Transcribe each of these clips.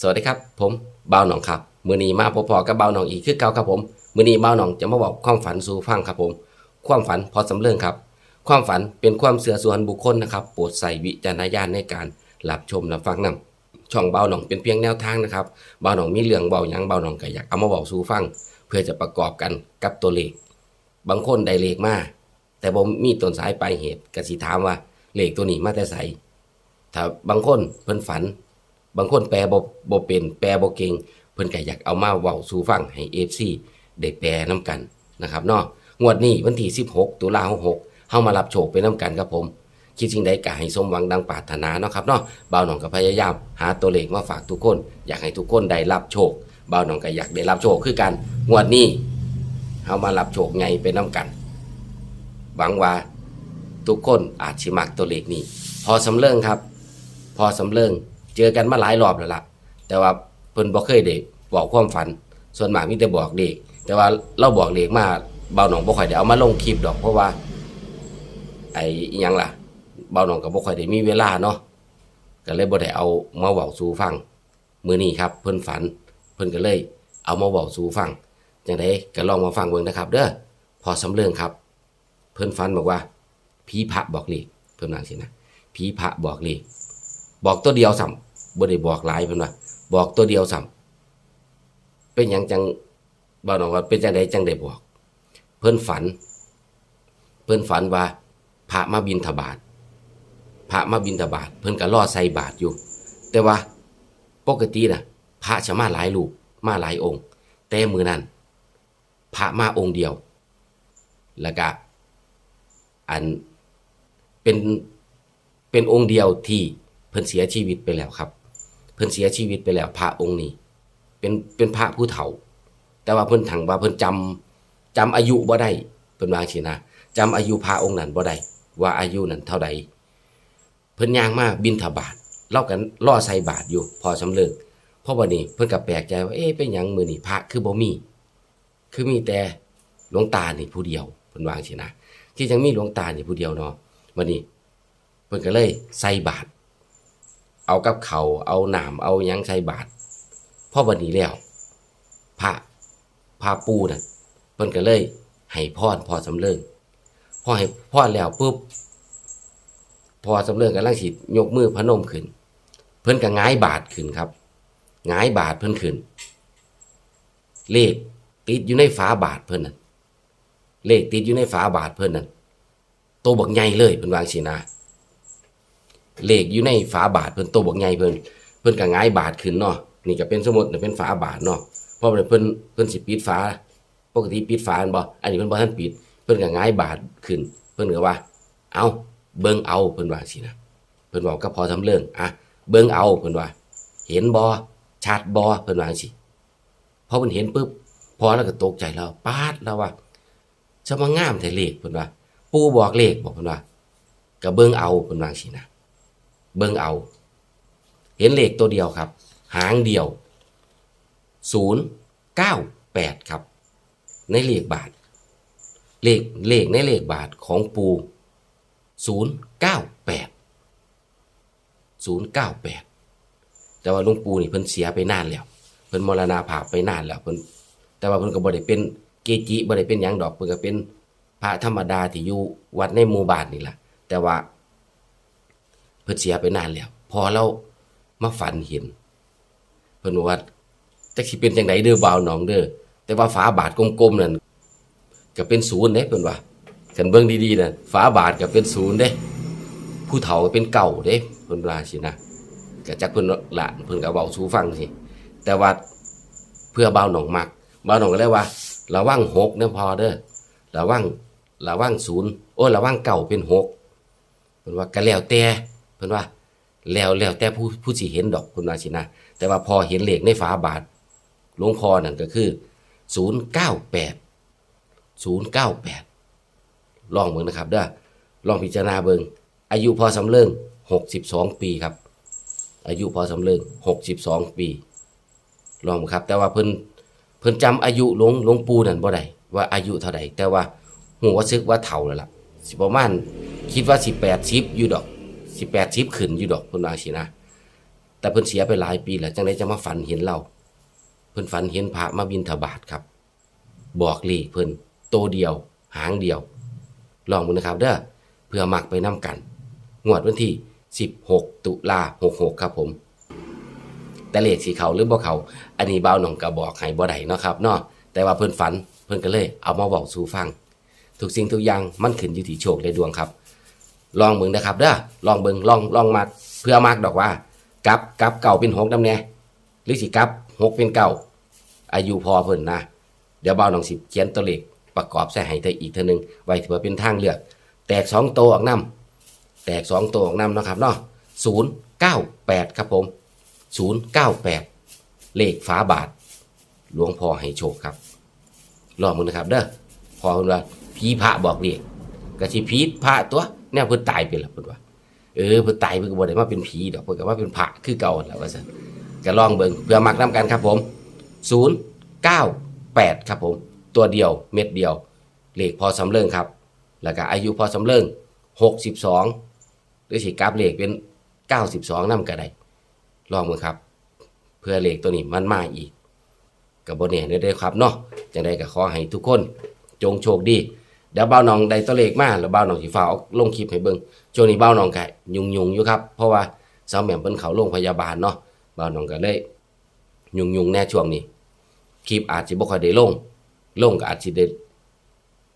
สวัสดีครับ ผมเบาหนองครับมือนีมาพอๆกับเบาหนองอีกคือเก่าครับผมมือนีเบาหนองจะมาบอกความฝันสู่ฟังครับผม ความฝันพอสำเริงครับ ความฝันเป็นความเสื่อส่วนบุคคลนะครับโปรดใส่วิจารณญาณในการรับชมรับฟังนํช่องเบาหนองเป็นเพียงแนวทางนะครับเบาหนองมีเรื่องเบาหยังเบาหนองก็อยากเอามาบอกสู่ฟัง เพื่อจะประกอบกันกับตัวเลข บางคนได้เลขมาแต่ผมมีต้นสายปลายเหตุกสิถามว่าเลขตัวนี้มาแต่ไสถ้าบางคนเพิ่นฝัน บางคนแปลบ่บ่เป็น แปลบ่เก่งเพิ่นก็อยากเอามาเว้าสู่ฟังให้ FC ได้แปลนํกันนะครับเนาะงวดนี้วันที่ 16 ตุลาคม66เฮามารับโชคไปนํกันครับผม คิดสิ่งใดก็ให้สมหวังดังปรารถนาเนาะครับเนาะบ่าวหนองก็พยายาม หาตัวเลขมาฝากทุกคน อยากให้ทุกคนได้รับโชคบ่าวหนองก็อยากได้รับโชคคือกันงวดนี้เฮามารับโชคไงไปนํกันหวังว่าทุกคนอาจสิมักตัวเลขนี้ พอสำเริงครับ พอสำเริง เจอกันมาหลายรอบแล้วล่ะ แต่ว่าเพิ่นบ่เคยได้บอกความฝัน ส่วนมากมีแต่บอกเด็กแต่ว่าเราบอกเด็กมาเบาหนองบ่ค่อยได้เอามาลงคลิปดอกเพราะว่า ไอ้อิหยังล่ะ เบาหนองก็บ่ค่อยได้มีเวลาเนาะก็เลยบ่ได้เอามาเว้าสู่ฟังมื้อนี้ครับ เพิ่นฝัน เพิ่นก็เลย เอามาเว้าสู่ฟังจังไดก็ลองมาฟังเบิ่งนะครับ เด้อพอสำเริงครับ เพิ่นฝันบอกว่าผีพระบอกเลขเพิ่นว่างซี่นะผีพระบอกเลขบอกตัวเดียวซ้ำ บ่ได้บอกหลายเพิ่นว่าบอกตัวเดียวซ้ำเป็นหยังจังบ่น้องว่าเป็นจังไดจังได้บอก เพิ่นฝัน เพิ่นฝันว่าพระมาบิณฑบาตพระมาบิณฑบาตเพิ่นก็รอใส่บาตรอยู่ แต่ว่าปกติน่ะพระจะมาหลายรูปมาหลายองค์ แต่มือนั้นพระมาองค์เดียว แล้วก็อันเป็นเป็นองค์เดียวที่เพิ่นเสียชีวิตไปแล้วครับ เพิ่นเสียชีวิตไปแล้วพระองค์นี้ เป็นเป็นพระผู้เฒ่า แต่ว่าเพิ่นถังว่าเพิ่นจำจำอายุบ่ได้เพิ่นว่าสินะจำอายุพระองค์นั้นบ่ได้ว่าอายุนั้นเท่าใดเพิ่นย่างมาบินทบาทเล่ากันล่อใส่บาทอยู่ พอสำเริงเพราะวันนี้เพิ่นก็แปลกใจว่าเอ๊ะเป็นหยังมือนี้พระคือบ่มี คือมีแต่หลวงตานี่ผู้เดียวเพิ่นว่าสินะที่ยังมีหลวงตานี่ผู้เดียวเนาะวันนี้เพิ่นก็เลยใส่บาตร เอากับเขาเอาหนามเอายังใส่บาตรพอวันนี้แล้วพระพระปูน่ะเพิ่นก็เลยให้พรพอสำเริงพอให้พรแล้วปุ๊บพอสำเริงกำลังสิยกมือพนมขึ้น เพิ่นก็หงายบาตรขึ้นครับหงายบาตรเพิ่นขึ้นเลขติดอยู่ในฝาบาตรเพิ่นน่ะเลขติดอยู่ในฝาบาทเพิ่นนั่นโตบักใหญ่เลยเพิ่นวางสินะ เลขอยู่ในฝาบาทเพิ่นโตบักใหญ่เพิ่นเพิ่นก็หงายบาทขึ้นเนาะนี่ก็เป็นสมมติเป็นฝาบาทเนาะเพราะว่าเพิ่นเพิ่นสิปิดฝาปกติปิดฝาอันบ่อันนี้เพิ่นบ่ทันปิด เพิ่นก็หงายบาทขึ้น เพิ่นก็ว่า เอาเบิ่งเอาเพิ่นว่าสินะเพิ่นบอกก็พอทำเรื่องอะเบิ่งเอาเพิ่นว่า เห็นบ่ชัดบ่เพิ่นว่าจังซี่พอเพิ่นเห็นปุ๊บพอแล้วก็ตกใจแล้วปาดแล้วว่าจะมางามแต่เลขเพิ่นว่า ปู่บอกเลขบอกเพิ่นว่าก็เบิ่งเอาเพิ่นว่าสินะ เบิ่งเอา เห็นเลขตัวเดียวครับ หางเดียว 098 ครับ ในเลขบาท เลขเลขในเลขบาทของปู 098 098 แต่ว่าลวงปูนี่เพิ่นเสียไปนานแล้ว เพิ่นมรณาภาพไปนานแล้วเพิ่นแต่ว่าเพิ่นก็บ่ได้เป็นเกจิบ่ได้เป็นหยังดอกเพิ่นก็เป็นพระธรรมดาที่อยู่วัดในหมู่บ้านนี่ล่ะแต่ว่า พิ่นเสียไปนานแล้ว พอเรามาฝันเห็นเพิ่นว่าจักสิเป็นจังไดเด้อบ่าวน้องเด้อแต่ว่าฝาบาทกลมๆนั่นก็เป็นศูนย์เด้เพิ่นว่ากันเบิ่งดีๆนั่นฝาบาทก็เป็นศูนย์เด้ ผู้เฒ่าก็เป็นเก่าเด้เพิ่นว่าสินะก็จักเพิ่นละเพิ่นก็เว้าสู่ฟังสิแต่ว่าเพื่อบ่าวน้องมักบ้านหนองก็เลยว่า ระวังหกเนี่ยพอเด้อระวังระวังศูนย์โอ้ระวังเก่าเป็นหกเพิ่นว่าก็แล้วแต่ เพิ่นว่าแล้วแล้วแต่ผู้ผู้สิเห็นดอกคุณว่าสินะ แต่ว่าพอเห็นเลขในฝาบาทหลวงพ่อนั่นก็คือศูนย์เก้าแปดศูนย์เก้าแปดลองเบิ่งนะครับเด้อลองพิจารณาเบิ่งอายุพอสำเริงหกสิบสองปีครับ อายุพอสำเริงหกสิบสองปี ลองครับ แต่ว่าเพิ่นเพิ่นจำอายุหลวงหลวงปู่นั่นบ่ได้ว่าอายุเท่าใดแต่ว่าหูว่าซึกว่าเฒ่าแล้วล่ะสิประมาณคิดว่าสิ80อยู่ดอก สิ80ขึ้นอยู่ดอกเพิ่นว่าสินะ แต่เพิ่นเสียไปหลายปีแล้วจังไดจะมาฝันเห็นเรา เพิ่นฝันเห็นพระมาบินทบาทครับ บอกลขเพิ่นโตเดียว หางเดียว ลองดูนะครับ เด้อเพื่อหมักไปนํกัน งวดวันที่ 16 ตุลา66 ครับผม แต่เลขสีเขาหรือบ่เขาอันนี้เบาหนองก็บอกให้บ่ได้เนาะครับเนาะแต่ว่าเพิ่นฝันเพิ่นก็เลยเอามาบอกสู่ฟัง ทุกสิ่งทุกอย่างมันขึ้นอยู่ที่โชคและดวงครับ ลองเบิ่งนะครับเด้อลองเบิ่งลองลองมักเพื่อมักดอกว่ากับกับเก่าเป็นหกนำแน่หรือสิกับหกเป็นเก่าอายุพอเพิ่นนะ เดี๋ยวบ่าหนองสิเขียนตัวเลขประกอบใส่ให้ได้อีกเท่านึงไว้ถือว่าเป็นทางเลือก แตกสองตัวออกนำแตกสองตัวออกนำนะครับเนาะศูนย์เก้าแปดครับผมศูนย์เก้าแปดเลขฝาบาท หลวงพ่อให้โชคครับรอมึงนะครับเด้อพอเพิ่นว่าผีพระบอกเรียกก็สิผีพระตัว แนวเพิ่นตายไปแล้วเพิ่นว่าเออเพิ่นตายเพิ่นก็บ่ได้มาเป็นผีดอกเพิ่นก็ว่าเป็นพระคือเก่าแล้วว่าซั่นก็ลองเบิ่งเพื่อมักนํกันครับผม 098 ครับผม ตัวเดียวเม็ดเดียว เลขพอสำเริงครับ แล้วก็อายุพอสำเริง62หรือสิกราฟเลขเป็น 92นำก็ได้ลองเบิ่งครับ เพื่อเลขตัวนี้มันมาอีกกับบนเนี่ยได้อครับเนาะจังได้ก็ขอให้ทุกคน จงโชคดี เดี๋ยวเบ้าน้องได้ตัวเลขมาแล้วเบ้าน้องสิฟ้าเอาลงคลิปให้เบิ่งช่วงนี้เบ้าน้องก็ยุ่งๆอยู่ครับ เพราะว่าสาวแหม่มเพิ่นเขาโรงพยาบาลเนาะเบ้าน้องก็เลยยุ่งๆแน่ช่วงนี้ คลิปอาจสิบ่ค่อยได้ลงลงก็อาจสิได้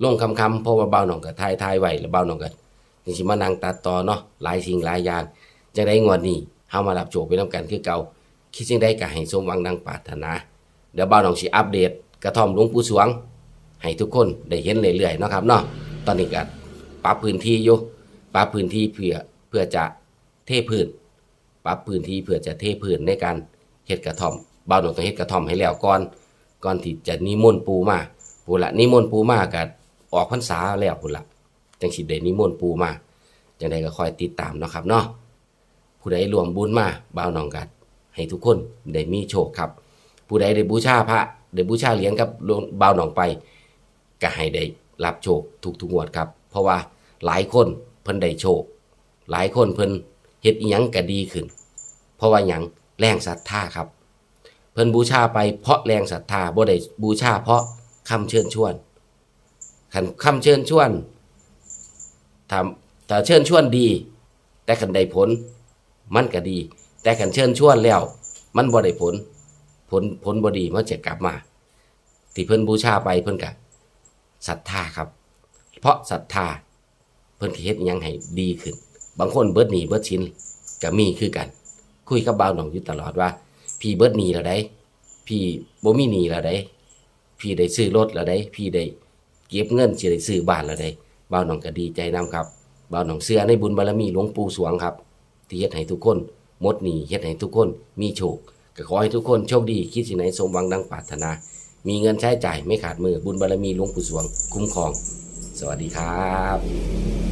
ลงคำๆเพราะว่าเบ้าน้องก็ถ่ายไว้แล้วเบ้าน้องก็จังสิมานั่งตัดต่อเนาะหลายสิ่งหลายอย่างจังได้งวดนี้เฮามารับโชคไปนํกันคือเก่าคิดจังได้ก็ให้สมหวังดังปรารถนาเดี๋ยวบ้านหนองสีอัปเดตกระท่อมหลวงปู่สวง ให้ทุกคนได้เห็นเรื่อยๆเนาะครับเนาะตอนนี้ก็ปรับพื้นที่อยู่ปรับพื้นที่เพื่อเพื่อจะเทพื้น ปรับพื้นที่เพื่อจะเทพื้นในการเฮ็ดกระท่อมบ้านหนองต้องเฮ็ดกระท่อมให้แล้วก่อนก่อนที่จะนิมนต์ปูมาปูละนิมนต์ปูมาก็ออกพรรษาแล้วพุ่นละจังสิได้นิมนต์ปูมาจังใดก็คอยติดตามเนาะครับเนาะผู้ใดรวมบุญมาบ้าวหนองกัให้ทุกคนได้มีโชคครับ ผู้ใดได้บูชาพระได้บูชาเหรียญกับลบ่าวหนองไป ก็ให้ได้รับโชคทุกทุกงวดครับ เพราะว่าหลายคนเพิ่นได้โชค หลายคนเพิ่นเฮ็ดอีหยังก็ดีขึ้น เพราะว่าหยังแรงศรัทธาครับ เพิ่นบูชาไปเพราะแรงศรัทธาบ่ได้บูชาเพราะคำเชิญชวนคันคำเชิญชวนถ้าถ้าเชิญชวนดี แต่คันได้ผลมันก็ดี แต่คันเชิญชวนแล้ว มันบ่ได้ผล ผลผลบดีมันจะกลับมา ที่เพิ่นบูชาไปเพิ่นกะ ศรัทธาครับ เพราะศรัทธาเพิ่นเฮ็ดยังให้ดีขึ้น บางคนเบิดหนีเบิดชิ้นก็มีคือกัน คุยกับบ่าวหนองอยู่ตลอดว่า พี่เบิดหนีแล้วได้ พี่บ่มีหนีแล้วได้ พี่ได้ซื้อรถแล้วได้ พี่ได้เก็บเงินสิได้ซื้อบ้านแล้วได้บ่าวหนองก็ดีใจนํครับบ่าวหนองเชื่อในบุญบารมีหลวงปู่สวงครับ ที่เฮ็ดให้ทุกคนหมดหนีเฮ็ดให้ทุกคนมีโชคก็ขอให้ทุกคนโชคดีคิดสิ่งไหนสมหวังดังปรารถนา มีเงินใช้จ่ายไม่ขาดมือบุญบารมีหลวงปู่สวงคุ้มครอง สวัสดีครับ